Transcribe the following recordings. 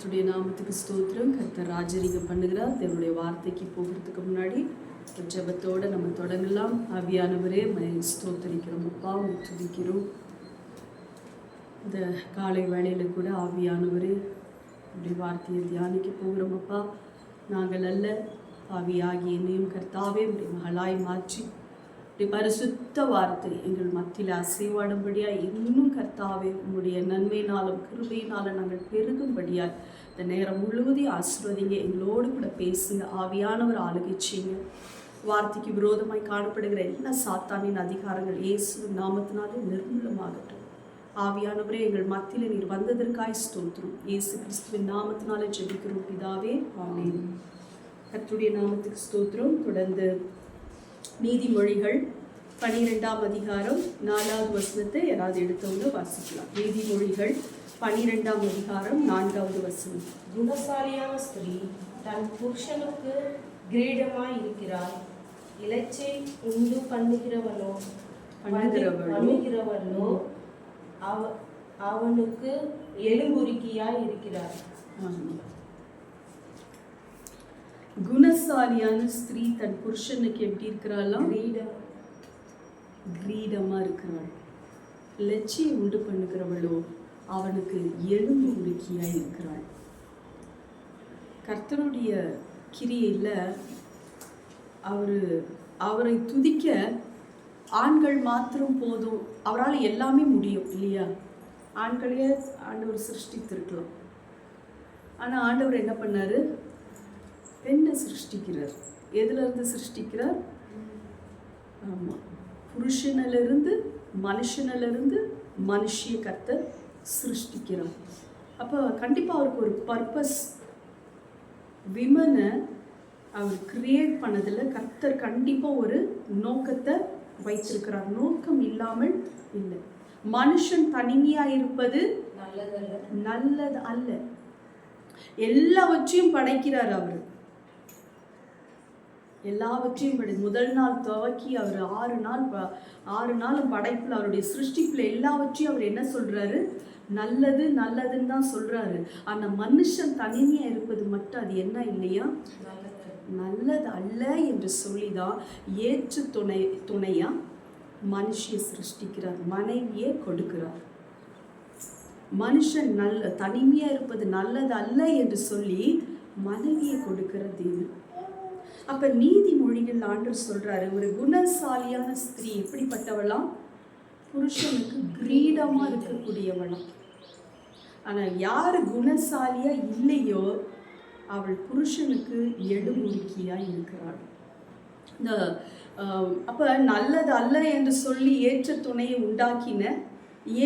கர்த்துடைய நாமத்துக்கு ஸ்தோத்திரம். கர்த்தர் ராஜரீகம் பண்ணுகிறார். தேவனுடைய வார்த்தைக்கு போகிறதுக்கு முன்னாடி ஜபத்தோடு நம்ம தொடங்கலாம். ஆவியானவரே மை ஸ்தோத்தரிக்கிறோம். அப்பா துதிக்கிறோம். இந்த காலை வேளையில் கூட ஆவியானவரே அப்படி வார்த்தையை தியானிக்க போகிறோம் அப்பா. நாங்கள் அல்ல ஆவியாகிய என்னையும் கர்த்தாவே உடைய மகளாய் மாற்றி பரிசுத்த வார்த்தை எங்கள் மத்தியில் அசைவாடும்படியாக இன்னும் கர்த்தாவே உங்களுடைய நன்மையினாலும் கிருபையினாலும் நாங்கள் பெருகும்படியால் இந்த நேரம் முழுவதையும் ஆசிர்வதிங்க. எங்களோடு கூட பேசுங்க. ஆவியானவர் ஆளுகை செய்யுங்க. வார்த்தைக்கு விரோதமாய் காணப்படுகிற எல்லா சாத்தானின் அதிகாரங்கள் இயேசு நாமத்தினாலே நிர்மூலமாகட்டும். ஆவியானவரே எங்கள் மத்தியில் நீர் வந்ததற்காய் ஸ்தோத்திரம். இயேசு கிறிஸ்துவின் நாமத்தினாலே ஜெபிக்கிறோம். பிதாவே ஆமேன். கத்துடைய நாமத்துக்கு ஸ்தோத்திரம். தொடர்ந்து நீதிமொழிகள் பனிரெண்டாம் அதிகாரம் நாலாவது வசனத்தை யாராவது எடுத்தவங்க வாசிக்கலாம் நீதிமொழிகள் பனிரெண்டாம் அதிகாரம் நான்காவது வசனம் குணசாலியான ஸ்திரீ தன் புருஷனுக்கு கிரீடமாய் இருக்கிறாள் இலச்சை உண்டு பண்ணுகிறவனோ. பண்ணுகிறவனோ அவ அவனுக்கு எலும்புருக்கியாய் இருக்கிறார். குணசாலியான ஸ்திரீ தன் புருஷனுக்கு எப்படி இருக்கிறாளாம் கிரீடம் கிரீடமாக இருக்கிறாள் லட்சியை உண்டு பண்ணுகிறவளோ அவனுக்கு எலும்பு உருக்கியாக இருக்கிறாள். கர்த்தருடைய கிரியையில் அவர் அவரை துதிக்க ஆண்கள் மாத்திரம் போதும். அவரால் எல்லாமே முடியும் இல்லையா? ஆண்களையே ஆண்டவர் சிருஷ்டித்திருக்கலாம். ஆனால் ஆண்டவர் என்ன பண்ணார்? பெண்ணை சிருஷ்டிக்கிறார். எதுலேருந்து சிருஷ்டிக்கிறார்? ஆமாம் புருஷனிலிருந்து மனுஷனிலிருந்து மனுஷிய கர்த்தர் சிருஷ்டிக்கிறார் அப்போ கண்டிப்பாக அவருக்கு ஒரு பர்பஸ் விமனை அவர் கிரியேட் பண்ணதில் கர்த்தர் கண்டிப்பாக ஒரு நோக்கத்தை வைத்திருக்கிறார். நோக்கம் இல்லாமல் இல்லை. மனுஷன் தனிமையாக இருப்பது நல்லதல்ல. நல்லது அல்ல. எல்லாவற்றையும் படைக்கிறார் அவர். எல்லாவற்றையும் படை முதல் நாள் துவக்கி அவர் ஆறு நாள் ப- ஆறு நாள் படைப்பில் அவருடைய சிருஷ்டிப்பில் எல்லாவற்றையும் அவர் என்ன சொல்கிறாரு நல்லது நல்லதுன்னு தான் சொல்கிறாரு ஆனால் மனுஷன் தனிமையாக இருப்பது மட்டும் அது என்ன இல்லையா? நல்லது அல்ல என்று சொல்லிதான் ஏற்று துணை துணையாக மனுஷியை சிருஷ்டிக்கிறார் மனைவியே கொடுக்கிறார். மனுஷன் நல்ல தனிமையாக இருப்பது நல்லது அல்ல என்று சொல்லி மனைவியை கொடுக்கிற தேவன். அப்ப நீதிமொழிகள் ஆண்டவர் சொல்கிறாரு ஒரு குணசாலியான ஸ்திரீ எப்படிப்பட்டவளாம்? புருஷனுக்கு கிரீடமாக இருக்கக்கூடியவளாம். ஆனால் யார் குணசாலியாக இல்லையோ அவள் புருஷனுக்கு எடுமுறுக்கியாக இருக்கிறாள். இந்த அப்போ நல்லது அல்ல என்று சொல்லி ஏற்ற துணையை உண்டாக்கின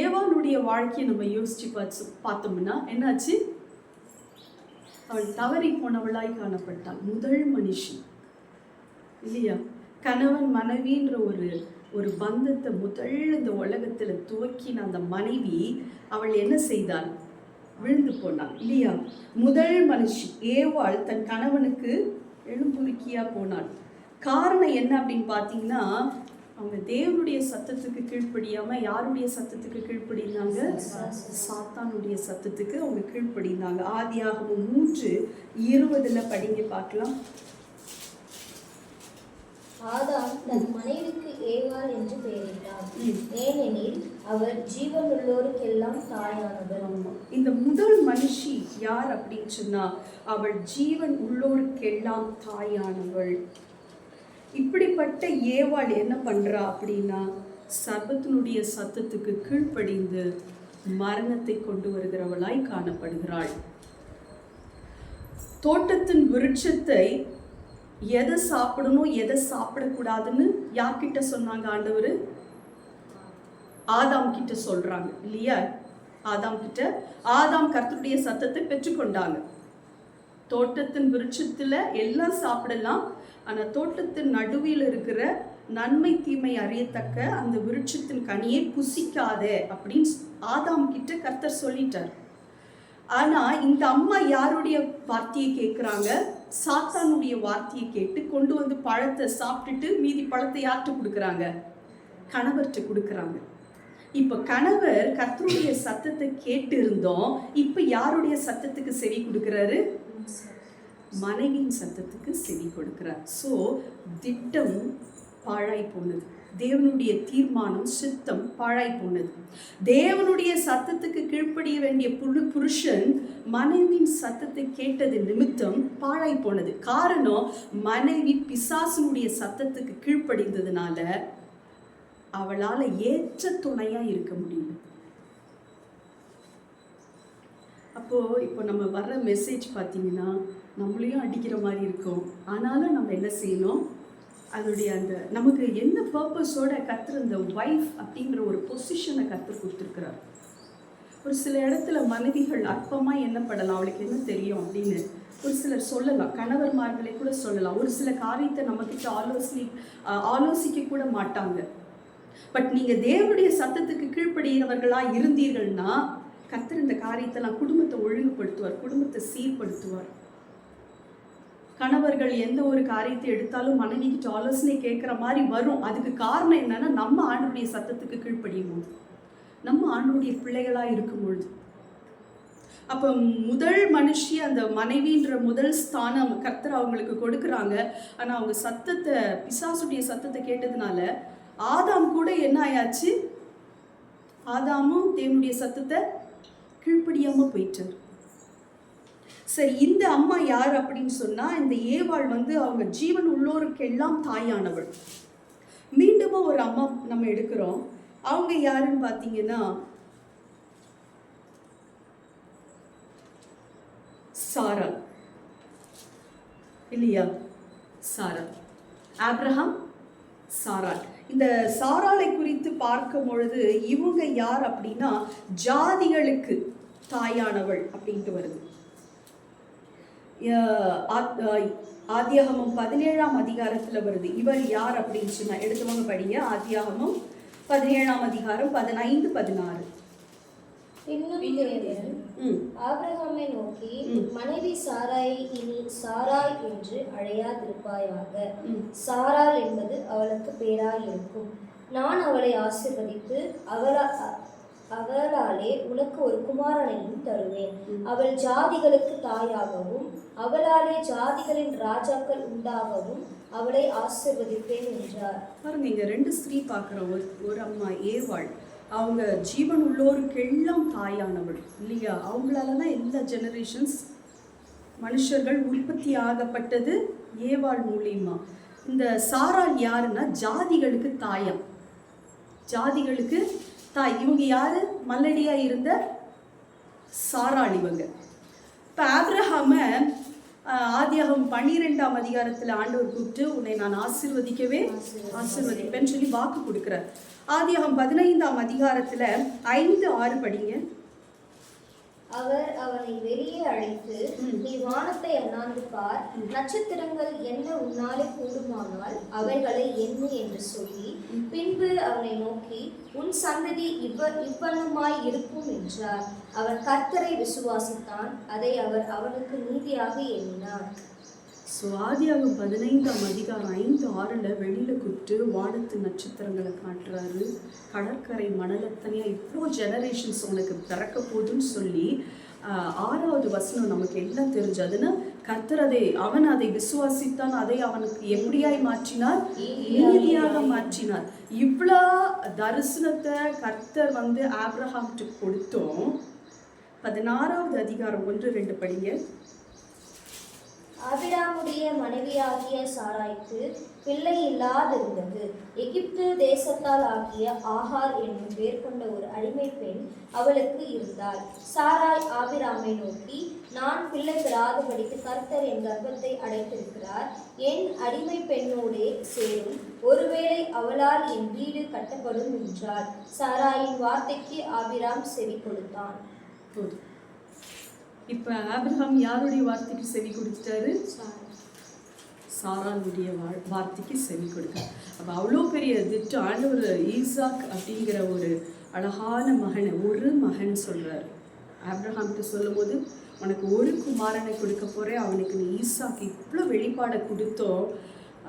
ஏவாளுடைய வாழ்க்கையை நம்ம யோசித்து பார்த்து பார்த்தோம்னா என்னாச்சு? அவள் தவறி போனவளாய் காணப்பட்டாள். முதல் மனுஷி. இல்லையா? கணவன் மனைவின்ற ஒரு ஒரு பந்தத்தை முதல் இந்த உலகத்துல துவக்கின அந்த மனைவி அவள் என்ன செய்தாள்? விழுந்து போனாள். இல்லையா? முதல் மனுஷி. ஏவாள் தன் கணவனுக்கு எழும்புருக்கியா போனாள். காரணம் என்ன அப்படின்னு பார்த்தீங்கன்னா அவங்க தேவனுடைய சத்தத்துக்கு கீழ்ப்படியாம யாருடைய சத்தத்துக்கு கீழ்ப்படினாங்க சாத்தானுடைய சத்தத்துக்கு அவங்க கீழ்ப்படினாங்க ஆதியாகமம் மூன்று இருபதுல படிங்க பார்க்கலாம். ஆதாம் தன் மனைவிக்கு ஏவாள் என்று பெயரிட்டார். ஏனெனில் அவர் ஜீவனுள்ளோருக்கெல்லாம் தாயானவர். இந்த முதல் மனுஷி யார் அப்படின்னு சொன்னா அவள் ஜீவன் உள்ளோருக்கெல்லாம் தாயானவள். இப்படிப்பட்ட ஏவாள் என்ன பண்ணுறா அப்படின்னா சர்வத்தினுடைய சத்தத்துக்கு கீழ்ப்படிந்து மரணத்தை கொண்டு வருகிறவளாய் காணப்படுகிறாள். தோட்டத்தின் விருட்சத்தை எதை சாப்பிடணும் எதை சாப்பிடக்கூடாதுன்னு யார்கிட்ட சொன்னாங்க ஆண்டவர்? ஆதாம் கிட்ட சொல்றாங்க இல்லையா? ஆதாம் கிட்ட. ஆதாம் கர்த்தருடைய சத்தத்தை பெற்றுக்கொண்டாங்க. தோட்டத்தின் விருட்சத்துல எல்லாம் சாப்பிடலாம் ஆனால் தோட்டத்தின் நடுவில் இருக்கிற நன்மை தீமை அறியத்தக்க அந்த விருட்சத்தின் கனியை புசிக்காதே அப்படின்னு ஆதாம் கிட்ட கர்த்தர் சொல்லிட்டார். ஆனா இந்த அம்மா யாருடைய வார்த்தையை கேட்குறாங்க? சாத்தானுடைய வார்த்தையை கேட்டு கொண்டு வந்து பழத்தை சாப்பிட்டுட்டு மீதி பழத்தை யார்கிட்ட கொடுக்குறாங்க? கணவர்கிட்ட கொடுக்குறாங்க. இப்போ கணவர் கர்த்தருடைய சத்தத்தை கேட்டு இருந்தோம் இப்போ யாருடைய சத்தத்துக்கு செவி கொடுக்குறாரு? மனைவியின் சத்தத்துக்கு செவி கொடுக்கிறார். ஸோ திட்டம் பாழாய் போனது. தேவனுடைய தீர்மானம் சித்தம் பாழாய் போனது. தேவனுடைய சத்தத்துக்கு கீழ்ப்படிய வேண்டிய புழு புருஷன் மனைவியின் சத்தத்தை கேட்டது நிமித்தம் பாழாய் போனது. காரணம் மனைவி பிசாசனுடைய சத்தத்துக்கு கீழ்ப்படிந்ததுனால அவளால் ஏற்ற துணையா இருக்க முடியல. அப்போ இப்போ நம்ம வர்ற மெசேஜ் பார்த்தீங்கன்னா நம்மளையும் அடிக்கிற மாதிரி இருக்கும். ஆனாலும் நம்ம என்ன செய்யணும்? அதனுடைய அந்த நமக்கு என்ன பர்பஸோட கத்துற இந்த ஒய்ஃப் அப்படிங்கிற ஒரு பொசிஷனை கத்து கொடுத்துருக்குறார். ஒரு சில இடத்துல மனைவிகள் அற்பமாக எண்ணப்படலாம் அவளுக்கு என்ன தெரியும் அப்படின்னு ஒரு சிலர் சொல்லலாம். கணவர்மார்களே கூட சொல்லலாம். ஒரு சில காரியத்தை நம்மக்கிட்ட ஆலோசனை ஆலோசிக்க கூட மாட்டாங்க. பட் நீங்கள் தேவனுடைய சத்தத்துக்கு கீழ்ப்படுகிறவர்களாக இருந்தீர்கள்னா கர்த்தர் இந்த காரியத்தெல்லாம் குடும்பத்தை ஒழுங்குபடுத்துவார் குடும்பத்தை சீர்படுத்துவார். கணவர்கள் எந்த ஒரு காரியத்தை எடுத்தாலும் மனைவிக்கிட்ட ஆலோசனை கேட்குற மாதிரி வரும். அதுக்கு காரணம் என்னன்னா நம்ம ஆண்டுடைய சத்தத்துக்கு கீழ்ப்படியும் போது. நம்ம ஆண்டுடைய பிள்ளைகளாக இருக்கும் பொழுது. அப்போ முதல் மனுஷி அந்த மனைவின்ற முதல் ஸ்தானம் கர்த்தர் அவங்களுக்கு கொடுக்குறாங்க. ஆனால் அவங்க சத்தத்தை பிசாசுடைய சத்தத்தை கேட்டதுனால ஆதாம் கூட என்ன ஆயாச்சு? ஆதாமும் தேவனுடைய சத்தத்தை கீழ்ப்படியாமல் போயிட்டார். சரி இந்த அம்மா யார் அப்படின்னு சொன்னா இந்த ஏவாள் வந்து அவங்க ஜீவன் உள்ளோருக்கெல்லாம் தாயானவள். மீண்டுமா ஒரு அம்மா நம்ம எடுக்கிறோம். அவங்க யாருன்னு பார்த்தீங்கன்னா சாரா. இல்லையா? சாரா. ஆப்ரஹாம் சாராள் இந்த சாராளை குறித்து பார்க்கும் பொழுது இவங்க யார் அப்படின்னா ஜாதிகளுக்கு தாயானவள் அப்படின்ட்டு வருது. அஹ் ஆத்- அஹ் ஆதியாகமம் பதினேழாம் அதிகாரத்துல வருது. இவர் யார் அப்படின்னு சொன்னா எடுத்தவங்க படிங்க. ஆதியாகமம் பதினேழாம் அதிகாரம் பதினைந்து பதினாறு. இன்னும் தேவன் ம். ஆபிரகாமை நோக்கி. மனைவி சாராயை இனி சாராய் என்று அழையாதிருப்பாயாக. ம். சாராள் என்பது அவளுக்கு பேராய் இருக்கும். நான் அவளை ஆசீர்வதித்து அவளா அ- அவளாலே உனக்கு ஒரு குமாரனையும் தருவேன். அவள் ஜாதிகளுக்கு தாயாகவும் அவளாலே ஜாதிகளின் ராஜாக்கள் உண்டாகவும் அவளை ஆசீர்வதிப்பேன் என்றார். பாருங்க இங்க ரெண்டு ஸ்திரீ பார்க்குறோம் ஒரு ஒரு அம்மா ஏவாள் அவங்க ஜீவன் உள்ளோருக்கெல்லாம் தாயானவள். இல்லையா? அவங்களால தான் எல்லா ஜெனரேஷன்ஸ் மனுஷர்கள் உற்பத்தி ஆகப்பட்டது ஏவாள் மூலியமா. இந்த சாரால் யாருன்னா ஜாதிகளுக்கு தாயம். ஜாதிகளுக்கு தாய். இவங்க யாரு? மல்லடியா இருந்த சாராள் இவங்க. இப்போ ஆப்ரஹாமை ஆதியாகம் பன்னிரெண்டாம் அதிகாரத்தில் ஆண்டவர் கூப்பிட்டு உன்னை நான் ஆசீர்வதிக்கவே ஆசிர்வதிப்பேன்னு சொல்லி வாக்கு கொடுக்குறார். ஆதியாகம் பதினைந்தாம் அதிகாரத்தில் ஐந்து ஆறு படிங்க. அவர் அவனை வெளியே அழைத்து நீ வானத்தை அண்ணாந்து பார். நட்சத்திரங்கள் என்ன உன்னாலே கூடுமானால் அவைகளை எண்ணு என்று சொல்லி பின்பு அவனை நோக்கி உன் சந்ததி இவ்வ இவ்வண்ணமாய் இருக்கும் என்றார். அவன் கர்த்தரை விசுவாசித்தான். அதை அவர் அவனுக்கு நீதியாக எண்ணினார். ஸோ ஆதியாகமம் பதினைந்தாம் அதிகாரம் ஐந்து ஆறில் வெளியில் கூப்பிட்டு வானத்து நட்சத்திரங்களை காட்டுறாரு. கடற்கரை மணலத்தனையாக இவ்வளோ ஜெனரேஷன்ஸ் உனக்கு பிறக்க போகுதுன்னு சொல்லி ஆறாவது வசனம் நமக்கு எல்லாம் தெரிஞ்சதுன்னா கர்த்தர் அதை அவன் அதை விசுவாசித்தான் அதை அவனுக்கு எப்படியாய் மாற்றினார்? நீதியாக மாற்றினார். இவ்வளோ தரிசனத்தை கர்த்தர் வந்து ஆப்ரஹாம்கிட்ட கொடுத்தோம். பதினாறாவது அதிகாரம் ஒன்று ரெண்டு படிங்க. ஆபிராமுடைய மனைவியாகிய சாராய்க்கு பிள்ளை இல்லாதிருந்தது. எகிப்து தேசத்தால் ஆகிய ஆஹார் என்னும் பேர் கொண்ட ஒரு அடிமை பெண் அவளுக்கு இருந்தாள். சாராய் ஆபிராமை நோக்கி நான் பிள்ளை பெறாதபடிக்கு கர்த்தர் என் கர்ப்பத்தை அடைத்திருக்கிறார். என் அடிமை பெண்ணோடே சேரும். ஒருவேளை அவளால் என் வீடு கட்டப்படும் என்றாள் சாராயின் வார்த்தைக்கு ஆபிராம் செவி கொடுத்தான். இப்போ ஆபிரகாம் யாருடைய வார்த்தைக்கு செவி கொடுத்துட்டாரு? சாராளுடைய வார்த்தைக்கு செவி கொடுக்க அப்போ அவ்வளோ பெரிய திட்டம் ஆண்டவர் ஈசாக் அப்படிங்கிற ஒரு அழகான மகனை ஒரு மகன் சொல்கிறார் ஆப்ரஹாம்கிட்ட சொல்லும்போது உனக்கு ஒரு குமாரனை கொடுக்க போகிறேன் அவனுக்கு நீ ஈசாக்கு இவ்வளோ வெளிப்பாடை கொடுத்தோம்.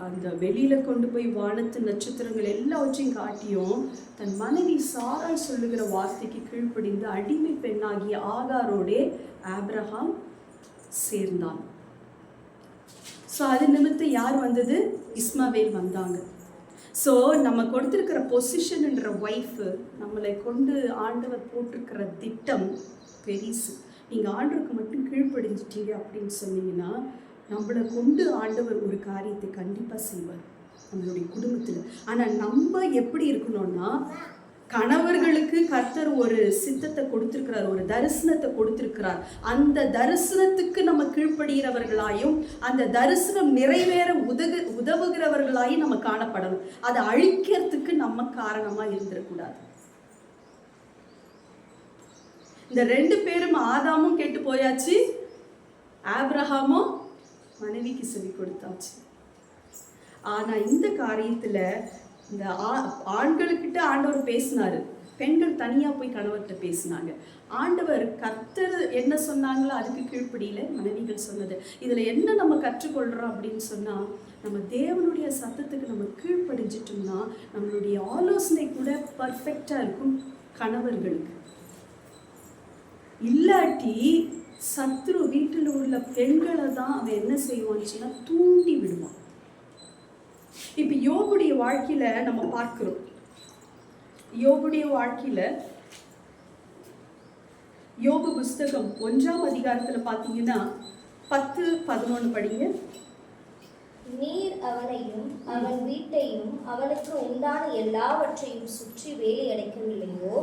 அந்த வெளியில கொண்டு போய் வானத்து நட்சத்திரங்கள் எல்லாவற்றையும் காட்டியும் தன் மனைவி சாரால் சொல்லுகிற வார்த்தைக்கு கீழ்ப்படிந்து அடிமை பெண்ணாகிய ஆகாரோடே ஆப்ரஹாம் சேர்ந்தான். ஸோ அது நிமித்தம் யார் வந்தது? இஸ்மாவேல் வந்தாங்க. ஸோ நம்ம கொடுத்துருக்கிற பொசிஷன்ன்ற ஒய்ஃபு நம்மளை கொண்டு ஆண்டவர் போட்டிருக்கிற திட்டம் பெரிசு. நீங்கள் ஆண்டவருக்கு மட்டும் கீழ்ப்படிஞ்சிட்டீங்க அப்படின்னு சொன்னீங்கன்னா நம்மளை கொண்டு ஆண்டவர் ஒரு காரியத்தை கண்டிப்பாக செய்வார் நம்மளுடைய குடும்பத்தில். ஆனால் நம்ம எப்படி இருக்கணும்னா கணவர்களுக்கு கர்த்தர் ஒரு சித்தத்தை கொடுத்திருக்கிறார் ஒரு தரிசனத்தை கொடுத்திருக்கிறார். அந்த தரிசனத்துக்கு நம்ம கீழ்ப்படுகிறவர்களாயும் அந்த தரிசனம் நிறைவேற உதகு உதவுகிறவர்களாயும் நம்ம காணப்படணும். அதை அழிக்கிறதுக்கு நம்ம காரணமா இருந்துடக்கூடாது. இந்த ரெண்டு பேரும் ஆதாமும் கெட்டு போயாச்சு ஆப்ரஹாமும் மனைவிக்கு சொல்லி கொடுத்தாச்சு. ஆனா இந்த காரியத்துல இந்த ஆ- ஆண்களுக்கிட்ட ஆண்டவர் பேசினாரு. பெண்கள் தனியா போய் கணவர்கிட்ட பேசினாங்க. ஆண்டவர் கத்தர் என்ன சொன்னாங்களோ அதுக்கு கீழ்ப்படியில மனைவிகள் சொன்னது. இதுல என்ன நம்ம கற்றுக்கொள்றோம் அப்படின்னு சொன்னா நம்ம தேவனுடைய சத்தத்துக்கு நம்ம கீழ்ப்படிஞ்சிட்டோம்னா நம்மளுடைய ஆலோசனை கூட பர்ஃபெக்டாக இருக்கும் கணவர்களுக்கு. இல்லாட்டி சத்ரு வீட்டில் உள்ள பெண்களை தான் அவன் என்ன செய்வான்னு சொன்னா தூண்டி விடுவான் இப்போ யோகுடைய வாழ்க்கையில நம்ம பார்க்கிறோம். யோகுடைய வாழ்க்கையில யோக புஸ்தகம் ஒன்றாம் அதிகாரத்துல பார்த்தீங்கன்னா பத்து பதினொன்று படிங்க. நீர் அவனையும் அவன் வீட்டையும் அவனுக்கு உண்டான எல்லாவற்றையும் சுற்றி வேலை அடைக்கவில்லையோ?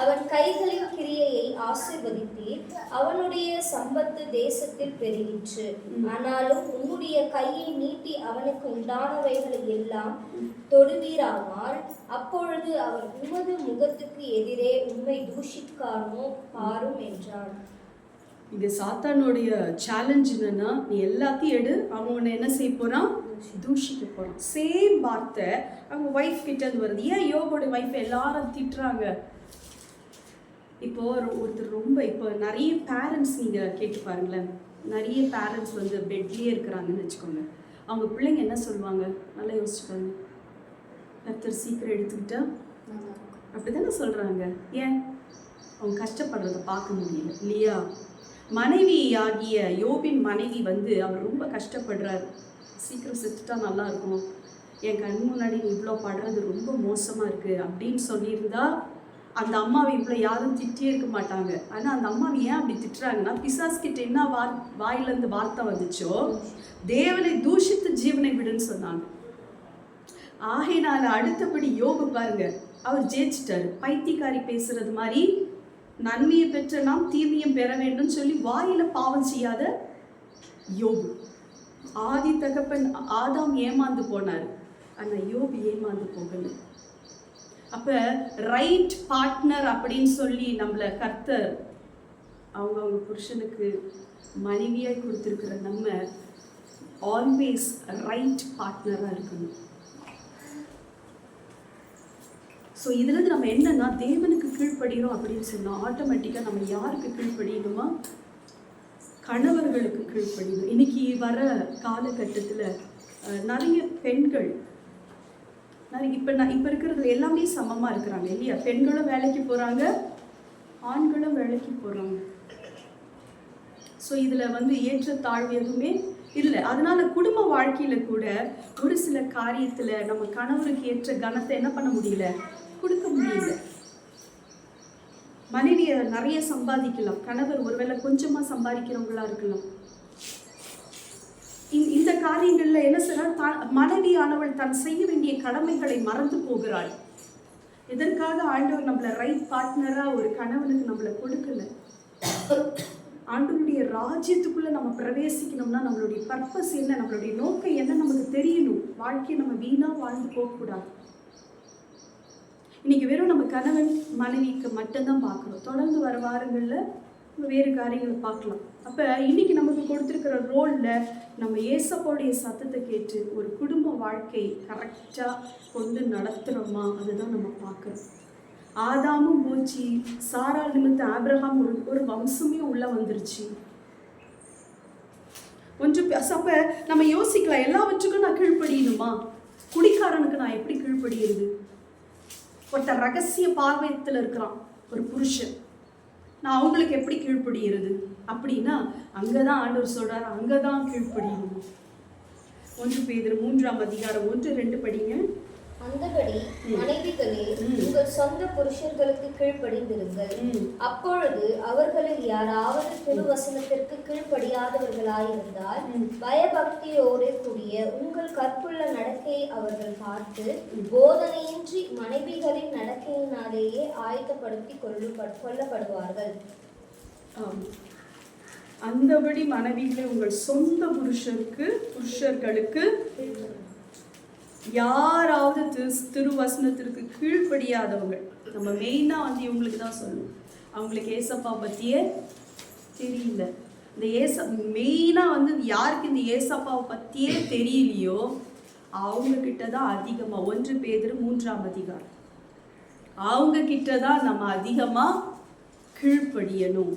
அவன் கைகளின் கிரியையை ஆசீர்வதித்தீர் அவனுடைய சம்பத்து தேசத்தில் பெருகிற்று. ஆனாலும் உம்முடைய கையை நீட்டி அவனுக்கு உண்டானவைகளை எல்லாம் தொடுவீரானால் அப்பொழுது அவன் உமது முகத்துக்கு எதிரே உம்மை தூஷிக்கானோ பாரும் என்றான். இங்க சாத்தானுடைய சேலஞ்ச் என்னன்னா நீ எல்லாத்தையும் எடு. அவன் உன்னை என்ன செய்ய போறான்? தூஷிக்க போறான். சேம் வார்த்தை அவங்க ஒய்ஃப் கிட்ட இருந்து வருது. ஏன் யோகோட ஒய்ஃப் எல்லாரும் திட்டுறாங்க? இப்போ ஒரு- ஒருத்தர் ரொம்ப இப்போ நிறைய பேரண்ட்ஸ் நீங்க கேட்டு பாருங்களேன். நிறைய பேரண்ட்ஸ் வந்து பெட்லயே இருக்கிறாங்கன்னு வச்சுக்கோங்க. அவங்க பிள்ளைங்க என்ன சொல்லுவாங்க? நல்லா யோசிச்சு பாருங்க. கர்த்தர் சீக்கிரம் எடுத்துக்கிட்டா? அப்படிதானே சொல்றாங்க? ஏன்? அவங்க கஷ்டப்படுறத பார்க்க முடியல. இல்லையா? மனைவி ஆகிய யோபின் மனைவி வந்து அவர் ரொம்ப கஷ்டப்படுறாரு. சீக்கிரம் செத்துட்டா நல்லா இருக்கும்? என் கண் முன்னாடி நீ இவ்வளோ படுறது ரொம்ப மோசமாக இருக்குது அப்படின்னு சொல்லியிருந்தா அந்த அம்மாவை இவ்வளோ யாரும் திட்டியே இருக்க மாட்டாங்க. ஆனால் அந்த அம்மாவை ஏன் அப்படி திட்டுறாங்கன்னா பிசாஸ்கிட்ட என்ன வா வாயிலேருந்து வார்த்தை வந்துச்சோ தேவனை தூஷித்து ஜீவனை விடுன்னு சொன்னாங்க. ஆகையினால அடுத்தபடி யோபு பாருங்க அவர் ஜெயிச்சிட்டாரு. பைத்தியக்காரி பேசுறது மாதிரி நன்மையை பெற்ற நாம் தீமையும் பெற வேண்டும் சொல்லி வாயில பாவம் செய்யாத யோபு. ஆதி தகப்பன் ஆதாம் ஏமாந்து போனார். அந்த யோபு ஏமாந்து போகல. அப்ப ரைட் பார்ட்னர் அப்படின்னு சொல்லி நம்மள கர்த்தர் அவங்க அவங்க புருஷனுக்கு மனைவியாய் கொடுத்துருக்கிற நம்ம ஆல்வேஸ் ரைட் பார்ட்னராக இருக்கணும். ஸோ இதுலேருந்து நம்ம என்னன்னா தேவனுக்கு கீழ்ப்படுகிறோம் அப்படின்னு சொன்னால் ஆட்டோமேட்டிக்காக நம்ம யாருக்கு கீழ்ப்படியணுமா கணவர்களுக்கு கீழ்ப்படியணும் இன்னைக்கு வர காலகட்டத்தில் நிறைய பெண்கள் நிறைய இப்போ நான் இப்போ இருக்கிறது எல்லாமே சமமாக இருக்கிறாங்க இல்லையா? பெண்களும் வேலைக்கு போகிறாங்க ஆண்களும் வேலைக்கு போகிறாங்க ஸோ இதில் வந்து ஏற்ற தாழ்வு எதுவுமே இல்லை. அதனால குடும்ப வாழ்க்கையில் கூட ஒரு சில காரியத்தில் நம்ம கணவருக்கு ஏற்ற கனத்தை என்ன பண்ண முடியல? கொடுக்க முடியல. மனைவியை நிறைய சம்பாதிக்கலாம். கணவர் ஒருவேளை கொஞ்சமாக சம்பாதிக்கிறவங்களா இருக்கலாம். இந்த- இந்த காரியங்கள்ல என்ன செய்யறாள் மனைவியானவள் தான் செய்ய வேண்டிய கடமைகளை மறந்து போகிறாள். இதற்காக ஆண்டவர் நம்மளை ரைட் பார்ட்னரா ஒரு கணவனுக்கு நம்மளை கொடுக்கல? ஆண்டவருடைய ராஜ்யத்துக்குள்ள நம்ம பிரவேசிக்கணும்னா நம்மளுடைய பர்பஸ் என்ன? நம்மளுடைய நோக்கம் என்ன? நமக்கு தெரியணும். வாழ்க்கையை நம்ம வீணா வாழ்ந்து போகக்கூடாது. இன்னைக்கு வெறும் நம்ம கணவன் மனைவிக்கு மட்டும்தான் பார்க்கணும். தொடர்ந்து வர வாரங்களில் நம்ம வேறு காரியங்களை பார்க்கலாம். அப்ப இன்னைக்கு நமக்கு கொடுத்துருக்கிற ரோல்ல நம்ம ஏசப்போடைய சத்தத்தை கேட்டு ஒரு குடும்ப வாழ்க்கை கரெக்டா கொண்டு நடத்துறோமா? அதுதான் நம்ம பார்க்கறோம் ஆதாமும் போச்சு. சாரால் நிமித்த ஆப்ரஹாம் ஒரு ஒரு வம்சமே உள்ள வந்துருச்சு. ஒன்று அப்ப நம்ம யோசிக்கலாம் எல்லாவற்றுக்கும் நான் கீழ்ப்படியணுமா? குடிக்காரனுக்கு நான் எப்படி கீழ்ப்படியுது ஒருத்தர் ரகசிய பார்வையத்தில் இருக்கிறான். ஒரு புருஷன். நான் அவங்களுக்கு எப்படி கீழ்ப்படிகிறது? அப்படின்னா அங்கே தான் ஆண்டவர் சொல்றாரு அங்கே தான் கீழ்ப்படியணும் ஒன்று பேதர் மூன்றாம் அதிகாரம் ஒன்று ரெண்டு படிங்க. அந்தபடி மனைவிகளே உங்கள் சொந்த புருஷர்களுக்கு கீழ்ப்படிந்திருங்கள். அப்பொழுது அவர்களில் யாராவது திருவசனத்திற்கு கீழ்ப்படியாதவர்களாயிருந்தால். பயபக்தியோடு கூடிய உங்கள் கற்புள்ள நடக்கையை அவர்கள் பார்த்து போதனையின்றி மனைவிகளின் நடக்கையினாலேயே ஆயத்தப்படுத்தி கொள்ளப்ப கொல்லப்படுவார்கள். அந்தபடி மனைவிகளே உங்கள் சொந்த புருஷருக்கு புருஷர்களுக்கு யாராவது திரு திருவசனத்திற்கு கீழ்ப்படியாதவங்க. நம்ம மெயினாக வந்து இவங்களுக்கு தான் சொல்லணும். அவங்களுக்கு ஏசப்பா பற்றியே தெரியல. இந்த ஏச மெயினாக வந்து யாருக்கு இந்த ஏசப்பாவை பற்றியே தெரியலையோ அவங்க கிட்ட தான் அதிகமாக ஒன்று பேதர் மூன்றாம் அதிகாரம். அவங்க கிட்ட தான் நம்ம அதிகமாக கீழ்ப்படியணும்.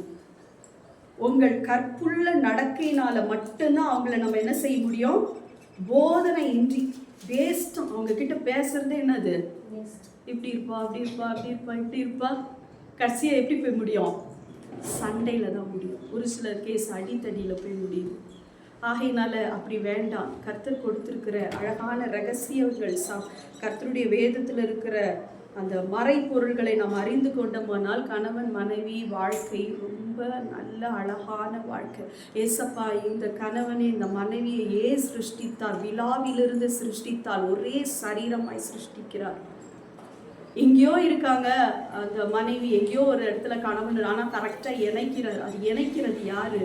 உங்கள் கற்புள்ள நடக்கையினால மட்டும்தான் அவங்கள நம்ம என்ன செய்ய முடியும்? போதனை இன்றி வேஸ்ட்டும் அவங்க கிட்ட பேசுறதே என்னது? இப்படி இருப்பா அப்படி இருப்பா அப்படி இருப்பா இப்படி இருப்பா. கடைசியாக எப்படி போய் முடியும்? சண்டையில் தான் முடியும். ஒரு சிலர் கேஸ் அடித்தடியில் போய் முடியுது. ஆகையினால அப்படி வேண்டாம். கர்த்தர் கொடுத்துருக்கிற அழகான ரகசியங்கள் சா கர்த்தருடைய வேதத்தில் இருக்கிற அந்த மறைப்பொருள்களை நாம் அறிந்து கொண்டோமானால் கணவன் மனைவி வாழ்க்கை ரொம்ப ரொம்ப நல்ல அழகான வாழ்க்கை. ஏசப்பா இந்த கணவனை இந்த மனைவியை ஏ சிருஷ்டித்தார்? விழாவிலிருந்து சிருஷ்டித்தால் ஒரே சரீரமாய் சிருஷ்டிக்கிறார். எங்கேயோ இருக்காங்க அந்த மனைவி எங்கேயோ ஒரு இடத்துல கணவன் ஆனால் கரெக்டாக இணைக்கிறார். அது இணைக்கிறது யாரு?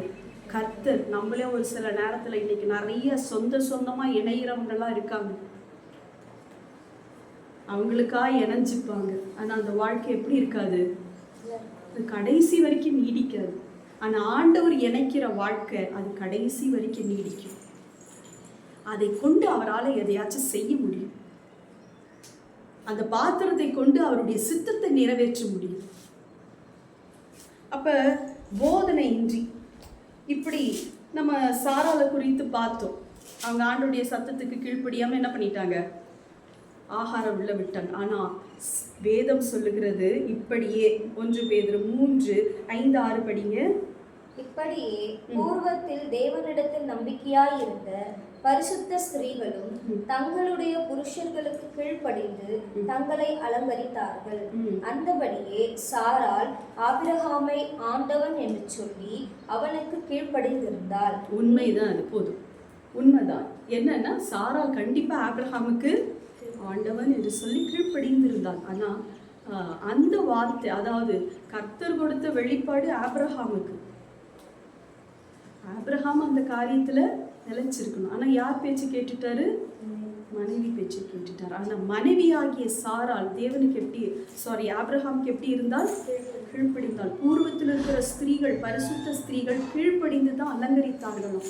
கர்த்தர். நம்மளே ஒரு சில நேரத்தில் இன்னைக்கு நிறைய சொந்த சொந்தமாக இணைகிறவங்கெல்லாம் இருக்காங்க. அவங்களுக்கா இணைஞ்சிப்பாங்க. ஆனால் அந்த வாழ்க்கை எப்படி இருக்காது? அது கடைசி வரைக்கும் நீடிக்காது ஆனால் ஆண்டவர் இணைக்கிற வாழ்க்கை அது கடைசி வரைக்கும் நீடிக்கும். அதை கொண்டு அவரால் எதையாச்சும் செய்ய முடியும். அந்த பாத்திரத்தை கொண்டு அவருடைய சித்தத்தை நிறைவேற்ற முடியும். அப்ப போதனை இன்றி இப்படி நம்ம சாராள குறித்து பார்த்தோம். அவங்க ஆண்டுடைய சத்தத்துக்கு கீழ்ப்படியாமல் என்ன பண்ணிட்டாங்க? ஆகாரம் உள்ள விட்டாங்க. ஆனால் வேதம் சொல்லுகிறது. இப்படியே ஒன்று பேதர் மூன்று ஐந்து ஆறு படிங்க. இப்படியே பூர்வத்தில் தேவனிடத்தில் நம்பிக்கையாயிருந்த பரிசுத்த ஸ்திரீகளும் தங்களுடைய புருஷர்களுக்கு கீழ்ப்படிந்து தங்களை அலங்கரித்தார்கள். அந்தபடியே சாராள் ஆபிரகாமை ஆண்டவன் என்று சொல்லி அவனுக்கு கீழ்ப்படிந்திருந்தாள். உண்மைதான் அது போதும். உண்மைதான். என்னன்னா சாரால் கண்டிப்பா ஆபிரகாமுக்கு ஆண்டவன் என்று சொல்லி கீழ்ப்படிந்திருந்தான். ஆனால் அந்த வார்த்தை அதாவது கர்த்தர் கொடுத்த வெளிப்பாடு ஆப்ரஹாமுக்கு ஆப்ரஹாம் அந்த காரியத்தில் நிலைச்சிருக்கணும். ஆனால் யார் பேச்சு கேட்டுட்டாரு? மனைவி பேச்சு கேட்டுட்டார். ஆனால் மனைவியாகிய சாரால் தேவனுக்கு எப்படி சாரி ஆப்ரஹாம்க்கு எப்படி இருந்தால்? கீழ்ப்படிந்தால் பூர்வத்தில் இருக்கிற ஸ்திரீகள் பரிசுத்த ஸ்திரீகள் கீழ்ப்படிந்து தான் அலங்கரித்தார்களாம்.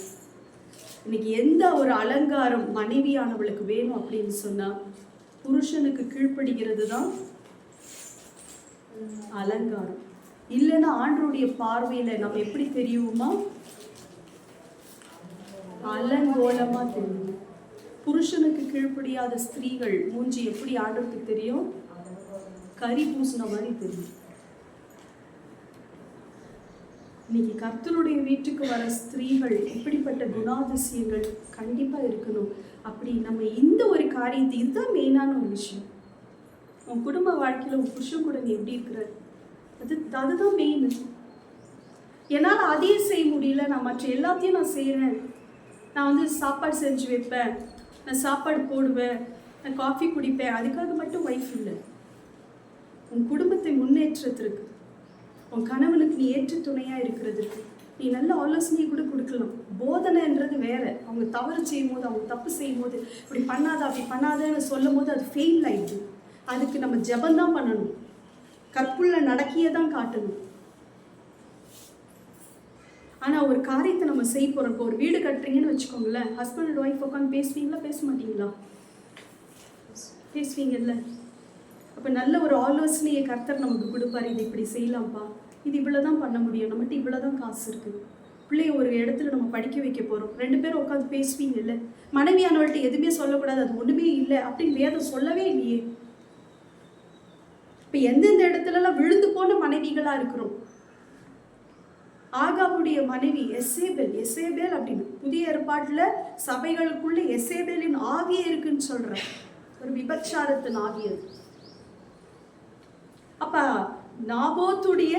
இன்னைக்கு எந்த ஒரு அலங்காரம் மனைவியானவளுக்கு வேணும் அப்படின்னு சொன்னா புருஷனுக்கு கீழ்ப்படுகிறது தான் அலங்காரம். இல்லைன்னா ஆண்டருடைய பார்வையில நம்ம எப்படி தெரியுமா? அலங்கோலமா தெரியும். புருஷனுக்கு கீழ்ப்படியாத ஸ்திரீகள் மூஞ்சி எப்படி ஆண்டவருக்கு தெரியும்? கறி பூசின மாதிரி தெரியும். இன்னைக்கு கர்த்தருடைய வீட்டுக்கு வர ஸ்திரீகள் இப்படிப்பட்ட குணாதிசயங்கள் கண்டிப்பாக இருக்கணும். அப்படி நம்ம இந்த ஒரு காரியத்தை இதுதான் மெயினான ஒரு விஷயம். உன் குடும்ப வாழ்க்கையில் உன் புருஷன் கூட நீ எப்படி இருக்கிற? அது அதுதான் மெயின் என்னால் அதையும் செய்ய முடியல. நான் மற்ற எல்லாத்தையும் நான் செய்கிறேன் நான் வந்து சாப்பாடு செஞ்சு வைப்பேன். நான் சாப்பாடு போடுவேன். நான் காஃபி குடிப்பேன். அதுக்காக மட்டும் ஒய்ஃப் இல்லை. உன் குடும்பத்தை முன்னேற்றத்திற்கு உன் கணவனுக்கு நீ ஏற்ற துணையா இருக்கிறதுக்கு நீ நல்ல ஆலோசனையை கூட கொடுக்கலாம். போதனைன்றது வேற. அவங்க தவறு செய்யும் போது அவங்க தப்பு செய்யும் போது இப்படி பண்ணாத அப்படி பண்ணாதன்னு சொல்லும் போது அது ஃபெயில் ஆயிடுது. அதுக்கு நம்ம ஜெபந்தான் பண்ணணும். கற்புள்ள நடக்கியே தான் காட்டணும். ஆனா ஒரு காரியத்தை நம்ம செய்ய போறோம். இப்போ ஒரு வீடு கட்டுறீங்கன்னு வச்சுக்கோங்களேன். ஹஸ்பண்ட் அண்ட் ஒய்ஃப் உட்காந்து பேசுவீங்களா? பேச மாட்டீங்களா? பேசுவீங்கல்ல? அப்போ நல்ல ஒரு ஆலோசனையை கர்த்தர் நமக்கு கொடுப்பாரு. இது இப்படி செய்யலாம்ப்பா. இது இவ்வளோ தான் பண்ண முடியும். நம்மகிட்ட இவ்வளோ தான் காசு இருக்குது பிள்ளைய ஒரு இடத்துல நம்ம படிக்க வைக்க போகிறோம் ரெண்டு பேரும் உட்காந்து பேசுவீங்க இல்லை மனைவியானவள்கிட்ட எதுவுமே சொல்லக்கூடாது. அது ஒன்றுமே இல்லை அப்படின்னு வேதம் சொல்லவே இல்லையே. இப்போ எந்தெந்த இடத்துலலாம் விழுந்து போன மனைவிகளாக இருக்கிறோம்? ஆகாவுடைய மனைவி எசேபேல். எசேபேல் அப்படின்னு புதிய ஏற்பாட்டில் சபைகளுக்குள்ள எசேபேலின் ஆவியே இருக்குன்னு சொல்கிறேன் ஒரு விபச்சாரத்தின் ஆவியது அப்ப நாபோத்துடைய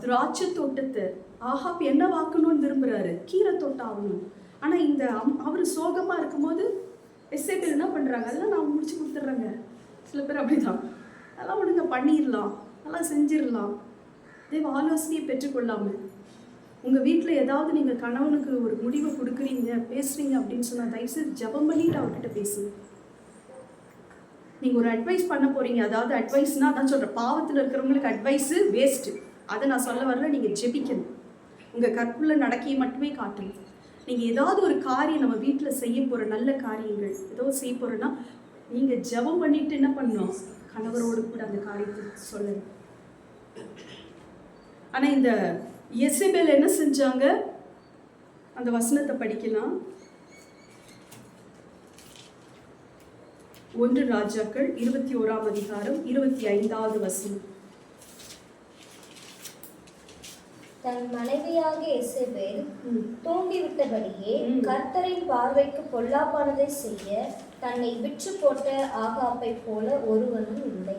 திராட்சை தோட்டத்தை ஆஹாப் என்ன வாக்கணும்னு விரும்புறாரு? கீரை தோட்டம் ஆகணும். ஆனா இந்த அம்- அவரு சோகமா இருக்கும்போது எஸ்ஏபில் என்ன பண்றாங்க? அதெல்லாம் நான் முடிச்சு கொடுத்துட்றேங்க. சில பேர் அப்படிதான். அதெல்லாம் ஒழுங்க பண்ணிடலாம். நல்லா செஞ்சிடலாம். தேவ ஆலோசனையை பெற்றுக்கொள்ளாம. உங்க வீட்டில் ஏதாவது நீங்க கணவனுக்கு ஒரு முடிவை கொடுக்குறீங்க பேசுறீங்க அப்படின்னு சொன்னா தயவுசெய்து ஜபம் பண்ணிட்டு அவர்கிட்ட பேசுங்க. நீங்கள் ஒரு அட்வைஸ் பண்ண போகிறீங்க அதாவது அட்வைஸ்னால் அதான் சொல்கிறேன் பாவத்தில் இருக்கிறவங்களுக்கு அட்வைஸு வேஸ்ட்டு அதை நான் சொல்ல வரல நீங்கள் ஜெபிக்கணும். உங்கள் கற்புள்ள நடக்கையை மட்டுமே காட்டணும் நீங்கள் ஏதாவது ஒரு காரியம் நம்ம வீட்டில் செய்ய போகிற நல்ல காரியங்கள் ஏதோ செய்ய போகிறோன்னா நீங்கள் ஜெபம் பண்ணிட்டு என்ன பண்ணணும்? கணவரோடு கூட அந்த காரியத்தை சொல்லணும். ஆனால் இந்த எசபேல் என்ன செஞ்சாங்க? அந்த வசனத்தை படிக்கலாம். ஒன்று ராஜாக்கள் இருபத்தி ஓராம் அதிகாரம் இருபத்தி ஐந்தாவது வசனம். தன் மனைவியாகிய எசேபேல் ம். தூண்டிவிட்டபடியே. கர்த்தரின் பார்வைக்கு பொல்லாப்பானதை செய்ய தன்னை விற்று போட்ட ஆகாப்பை போல ஒருவனும் இல்லை.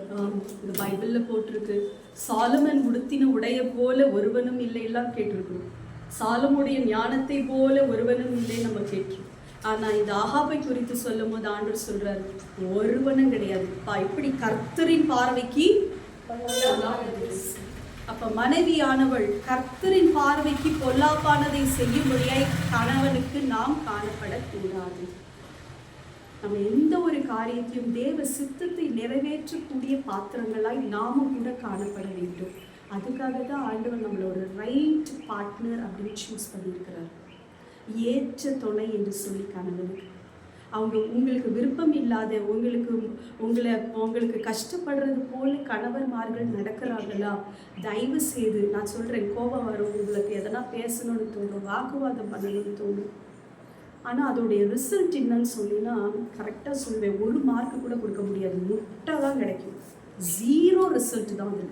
இந்த பைபிள்ல போட்டிருக்கு. சாலமன் உடுத்தின உடைய போல ஒருவனும் இல்லை எல்லாம் கேட்டிருக்கிறோம். சாலமுடைய ஞானத்தை போல ஒருவனும் இல்லை நம்ம கேட்டிருக்கோம். ஆனால் இந்த ஆகாபை குறித்து சொல்லும் போது ஆண்டவர் சொல்றார் ஒருவனும் கிடையாது. பா இப்படி கர்த்தரின் பார்வைக்கு அப்ப மனைவியானவள் கர்த்தரின் பார்வைக்கு பொல்லாப்பானதை செய்யும்படியாய் கணவனுக்கு நாம் காணப்படக்கூடாது. நம்ம எந்த ஒரு காரியத்தையும் தேவ சித்தத்தை நிறைவேற்றக்கூடிய பாத்திரங்களாய் நாமும் கூட காணப்பட வேண்டும். அதுக்காக தான் ஆண்டவர் நம்மளோட ரைட் பார்ட்னர் அப்படின்னு சூஸ் பண்ணியிருக்கிறார். ஏற்ற துணை என்று சொல்லி கணவனுக்கு அவங்க உங்களுக்கு விருப்பம் இல்லாத உங்களுக்கு உங்களை உங்களுக்கு கஷ்டப்படுறது போல கணவன்மார்கள் நடக்கிறாங்களா தயவு செய்து நான் சொல்கிறேன் கோபம் வரும் உங்களுக்கு எதனா பேசணும்னு தோணும் வாக்குவாதம் பண்ணணும்னு தோணும். ஆனால் அதோடைய ரிசல்ட் என்னன்னு சொல்லினா கரெக்டாக சொல்லுவேன் ஒரு மார்க் கூட கொடுக்க முடியாது. முட்டை தான் கிடைக்கும். ஜீரோ ரிசல்ட் தான் அது.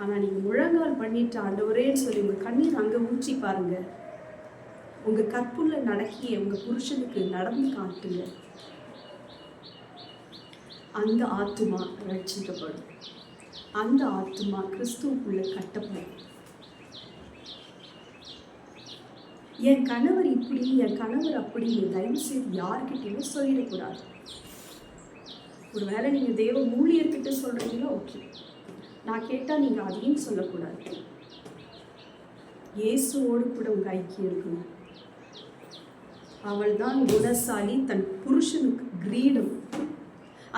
ஆனால் நீங்கள் முழங்கால் பண்ணிட்டு ஆண்டவரேன்னு சொல்லி உங்கள் கண்ணீர் அங்கே ஊற்றி பாருங்கள் உங்கள் கற்புள்ள நடக்கிய உங்கள் புருஷனுக்கு நடந்து காட்டுங்க அந்த ஆத்துமா ரட்சிக்கப்படும். அந்த ஆத்துமா கிறிஸ்துவுக்குள்ள கட்டப்படும். என் கணவர் இப்படி என் கணவர் அப்படி தயவு செய்து யார்கிட்டயுமே சொல்லிடக்கூடாது. ஒருவேளை நீங்கள் தேவ ஊழியர்கிட்ட சொல்கிறீங்களோ ஓகே. நான் கேட்டால் நீங்கள் அதையும் சொல்லக்கூடாது. இயேசுவோடு கூட உங்கள் ஐக்கியம் இருக்கணும். அவள் தான் குணசாலி தன் புருஷனுக்கு கிரீடம்.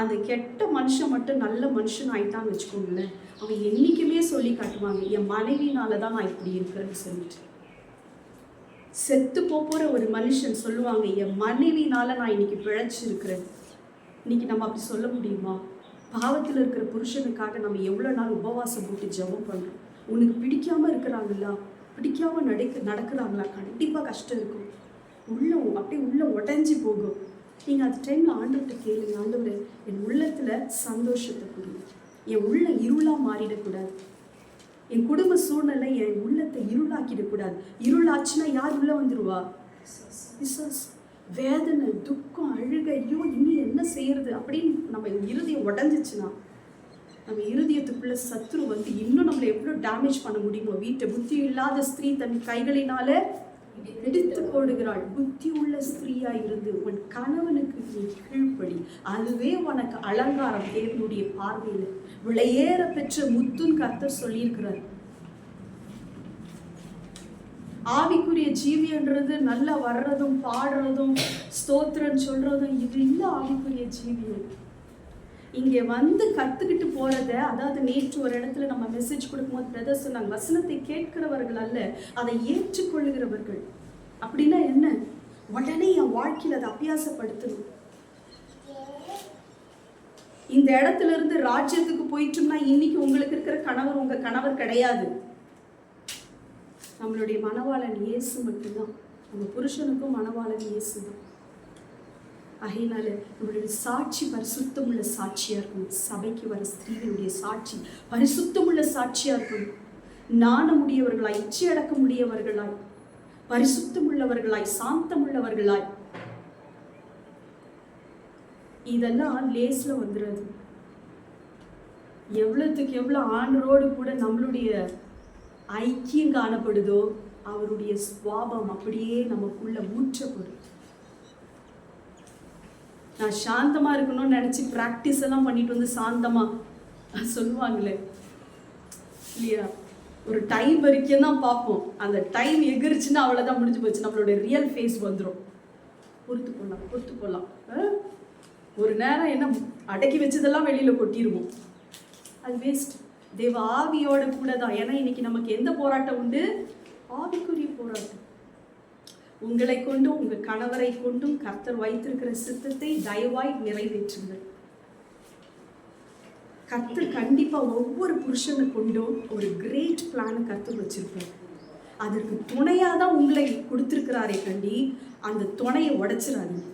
அந்த கெட்ட மனுஷன் மட்டும் நல்ல மனுஷன் ஆயிட்டான்னு வச்சுக்கோங்களேன். அவன் என்னைக்குமே சொல்லி காட்டுவாங்க என் மனைவினால தான் நான் இப்படி இருக்கிறேன்னு சொல்லிட்டு. செத்து போகிற ஒரு மனுஷன் சொல்லுவாங்க என் மனைவினால நான் இன்னைக்கு பிழைச்சிருக்கிறேன். இன்னைக்கு நம்ம அப்படி சொல்ல முடியுமா? பாவத்தில் இருக்கிற புருஷனுக்காக நம்ம எவ்வளோ நாள் உபவாசம் போட்டு ஜெபம் பண்ணுறோம் உனக்கு பிடிக்காமல் இருக்கிறாங்களா? பிடிக்காம நடக்க நடக்கிறாங்களா? கண்டிப்பாக கஷ்டம் இருக்கும். உள்ள அப்படியே உள்ள உடஞ்சி போகும். நீங்கள் அந்த டைமில் ஆண்டவர்கிட்ட கேளுங்க. ஆண்டவரே என் உள்ளத்தில் சந்தோஷத்தை கொடுங்க என் உள்ள இருளாக மாறிடக்கூடாது. என் குடும்ப சூழ்நிலை என் உள்ளத்தை இருளாக்கிடக்கூடாது. இருளாச்சுன்னா யார் உள்ளே வந்துடுவா விசுவாஸ் வேதனை துக்கம் அழுகை ஐயோ இனி என்ன செய்யறது? அப்படின்னு நம்ம இருதயம் உடஞ்சிச்சுன்னா நம்ம இருதயத்துக்குள்ள சத்ரு வந்து இன்னும் நம்மளை எவ்வளோ டேமேஜ் பண்ண முடியுமோ? வீட்டை புத்தி இல்லாத ஸ்திரீ தன் கைகளினால எடுத்து போடுகிறாள் புத்தி உள்ள ஸ்திரீயா இருந்து உன் கணவனுக்கு நீ கீழ்ப்படி. அதுவே உனக்கு அலங்காரம் தேவனுடைய பார்வையில். விளையேற பெற்ற முத்துன் கர்த்தர் சொல்லியிருக்கிறார். ஆவிக்குரிய ஜீவியன்றது நல்லா வர்றதும் பாடுறதும் ஸ்தோத்திரம் சொல்றதும் இது இல்லை ஆவிக்குரிய ஜீவியம் இங்கே வந்து கற்றுக்கிட்டு போகிறத அதாவது நேற்று ஒரு இடத்துல நம்ம மெசேஜ் கொடுக்கும்போது பிரதர் சொன்னாங்க வசனத்தை கேட்கிறவர்கள் அல்ல அதை ஏற்றுக்கொள்ளுகிறவர்கள். அப்படின்னா என்ன? உடனே என் வாழ்க்கையில் அதை அபியாசப்படுத்தணும் இந்த இடத்துல இருந்து ராஜ்யத்துக்கு போயிட்டோம்னா இன்னைக்கு உங்களுக்கு இருக்கிற கணவர் உங்க கணவர் கிடையாது. நம்மளுடைய மனவாளன் இயேசு மட்டும்தான். நம்ம புருஷனுக்கும் மனவாளன் இயேசு தான் ஆகையினால நம்மளுடைய சாட்சி பரிசுத்தமுள்ள சாட்சியாக இருக்கணும். சபைக்கு வர ஸ்திரீகளுடைய சாட்சி பரிசுத்தமுள்ள சாட்சியாக இருக்கணும். நாணமுடையவர்களாய் இச்சை அடக்க முடியவர்களாய் பரிசுத்தமுள்ளவர்களாய் சாந்தமுள்ளவர்களாய். இதெல்லாம் லேஸ்ல வந்துடுறது எவ்வளோத்துக்கு எவ்வளோ ஆண்டரோடு கூட நம்மளுடைய ஐக்கியம் காணப்படுதோ அவருடைய சுவாபம் அப்படியே நமக்குள்ள ஊற்றப்படும். நான் சாந்தமாக இருக்கணும்னு நினச்சி ப்ராக்டிஸ் எல்லாம் பண்ணிட்டு வந்து சாந்தமாக சொல்லுவாங்களே. இல்லையா? ஒரு டைம் வரைக்கும் தான் பார்ப்போம். அந்த டைம் எகிரிச்சுன்னா அவ்வளோதான் முடிஞ்சு போச்சு. நம்மளோட ரியல் ஃபேஸ் வந்துடும் பொறுத்து போடலாம் பொறுத்து போடலாம் ஆ? ஒரு நேரம் என்ன அடக்கி வச்சதெல்லாம் வெளியில் கொட்டிடுவோம் அது வேஸ்ட் தேவ ஆவியோட கூட தான் ஏன்னா இன்னைக்கு நமக்கு எந்த போராட்டம் உண்டு? ஆவிக்குரிய போராட்டம். உங்களை கொண்டும் உங்க கணவரை கொண்டும் கர்த்தர் வைத்திருக்கிற சித்தத்தை தயவாய் நிறைவேற்றுங்கள். கர்த்தர் கண்டிப்பா ஒவ்வொரு புருஷனை கொண்டும் ஒரு கிரேட் பிளானை கர்த்தர் வச்சிருப்பார். அதற்கு துணையாக தான் உங்களை கொடுத்துருக்கிறாரே கண்டி அந்த துணையை உடைச்சிடாதீங்க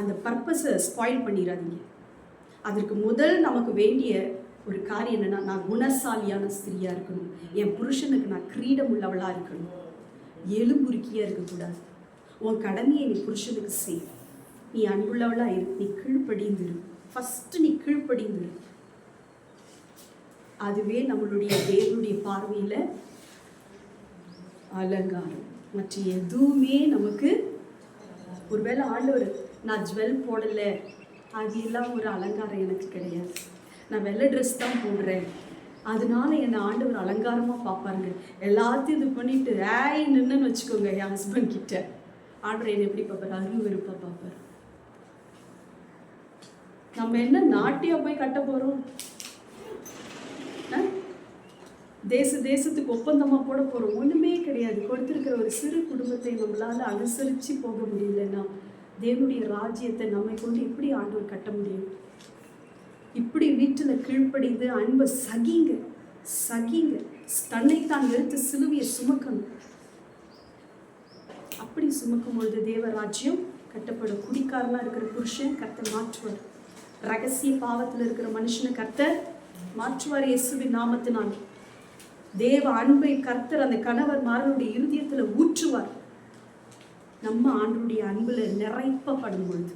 அந்த பர்பஸை ஸ்பாயில் பண்ணிடாதீங்க அதற்கு முதல் நமக்கு வேண்டிய ஒரு காரியம் என்னன்னா நான் குணசாலியான ஸ்திரியா இருக்கணும். என் புருஷனுக்கு நான் கிரீடம் உள்ளவளா இருக்கணும். எலும்புருக்கியாக இருக்கக்கூடாது. உன் கடமையை நீ புருஷனுக்கு செய். நீ அன்புள்ளவளாக இரு. நீ கீழ்ப்படிந்திரு. ஃபஸ்ட்டு நீ கீழ்ப்படிந்திரு. அதுவே நம்மளுடைய தேவனுடைய பார்வையில் அலங்காரம். மற்ற எதுவுமே நமக்கு ஒருவேளை ஆண்டவர் நான் ஜுவல் போடலை. அது எல்லாம் ஒரு அலங்காரம் எனக்கு கிடையாது. நான் வெள்ளை ட்ரெஸ் தான் போடுறேன். அதனால என்னை ஆண்டவர் அலங்காரமாக பார்ப்பாருங்க. எல்லாத்தையும் இது பண்ணிட்டு ஏய் நின்னுன்னு வச்சுக்கோங்க என் ஹஸ்பண்ட் கிட்ட. ஆண்டவர் என்னை எப்படி பார்ப்பார்? அருள் வெறுப்பா பார்ப்பார். நம்ம என்ன நாட்டியா போய் கட்ட போறோம்? தேச தேசத்துக்கு ஒப்பந்தமா போட போறோம். ஒண்ணுமே கிடையாது. கொடுத்திருக்கிற ஒரு சிறு குடும்பத்தை நம்மளால அனுசரிச்சு போக முடியலன்னா தேவனுடைய ராஜ்யத்தை நம்மை கொண்டு எப்படி ஆண்டவர் கட்ட முடியும்? இப்படி வீட்டுல கீழ்ப்படிந்து அன்பை சகிங்க சகிங்க தன்னைத்தான் எடுத்து சிலுவையை சுமக்கணும். அப்படி சுமக்கும் பொழுது தேவராஜ்யம் கட்டப்படும். குடிக்காரனாக இருக்கிற புருஷன் கர்த்தர் மாற்றுவார். ரகசிய பாவத்துல இருக்கிற மனுஷனை கர்த்தர் மாற்றுவார் இயேசுவின் நாமத்தினால். தேவ அன்பை கர்த்தர் அந்த கணவர் மாறனுடைய இருதயத்தில் ஊற்றுவார். நம்ம ஆண்டுடைய அன்புல நிறைப்பப்படும் பொழுது.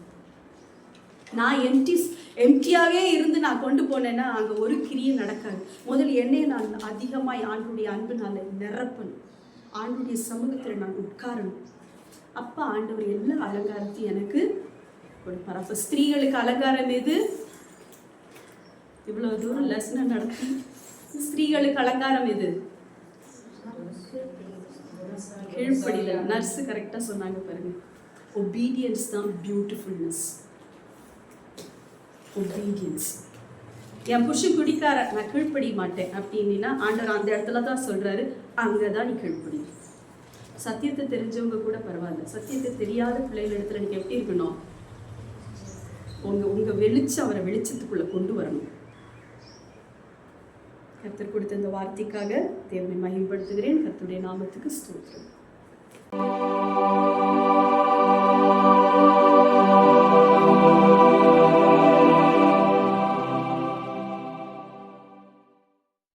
நான் என்டி எம்டியாகவே இருந்து நான் கொண்டு போனேன்னா அங்கே ஒரு கிரியும் நடக்காது. முதல்ல என்னையை நான் அதிகமாய் ஆண்டுடைய அன்பினால் நிரப்பணும். ஆண்டுடைய சமூகத்தில் நான் உட்காரணும். அப்போ ஆண்டவர் எல்லா அலங்காரத்தையும் எனக்கு கொடுப்பார். அப்போ ஸ்திரீகளுக்கு அலங்காரம் எது? இவ்வளோ தூரம் லெசனை நடத்தி ஸ்திரீகளுக்கு அலங்காரம் எது? கீழ்ப்படிதல். நர்ஸு கரெக்டாக சொன்னாங்க பாருங்க. ஒபீடியன்ஸ் தான் பியூட்டிஃபுல்னஸ் ஒபீடியன்ஸ் என் புருஷன் குடிக்கார நான் கீழ்ப்படிய மாட்டேன் அப்படின்னா ஆண்டவர் அந்த இடத்துல தான் சொல்கிறாரு அங்கே தான் நீ கீழ்ப்படி. சத்தியத்தை தெரிஞ்சவங்க கூட பரவாயில்ல. சத்தியத்தை தெரியாத பிள்ளைகள் இடத்துல நீங்க எப்படி இருக்கணும்? உங்கள் உங்கள் வெளிச்சம் அவரை வெளிச்சத்துக்குள்ளே கொண்டு வரணும். கர்த்தர் கொடுத்த இந்த வார்த்தைக்காக தேவனை மகிமைப்படுத்துகிறேன். கர்த்தருடைய நாமத்துக்கு ஸ்தோத்திரம்.